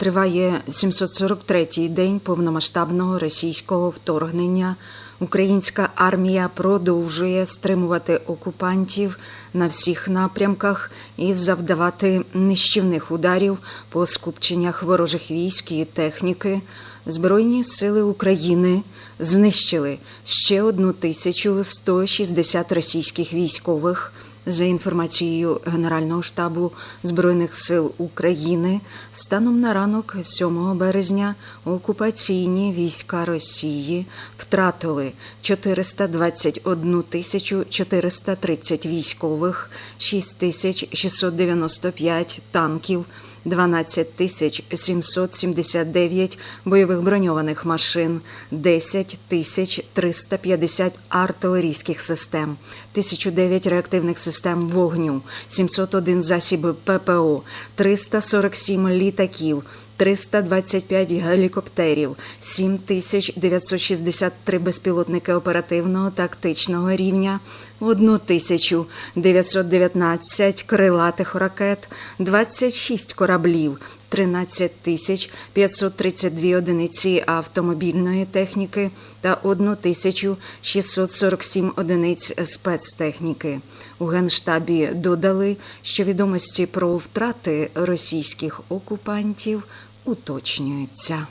Триває 743-й день повномасштабного російського вторгнення. Українська армія продовжує стримувати окупантів на всіх напрямках і завдавати нищівних ударів по скупченнях ворожих військ і техніки. Збройні сили України знищили ще 1160 російських військових. За інформацією Генерального штабу Збройних сил України, станом на ранок 7 березня окупаційні війська Росії втратили 421 тисячу 430 військових, 6695 танків, 12 тисяч 779 бойових броньованих машин, 10 тисяч 350 артилерійських систем, 1009 реактивних систем вогню, 701 засіб ППО, 347 літаків, 325 гелікоптерів, 7963 безпілотники оперативного тактичного рівня, 1919 крилатих ракет, 26 кораблів, 13 тисяч 532 одиниці автомобільної техніки та 1647 одиниць спецтехніки. У Генштабі додали, що відомості про втрати російських окупантів уточнюються.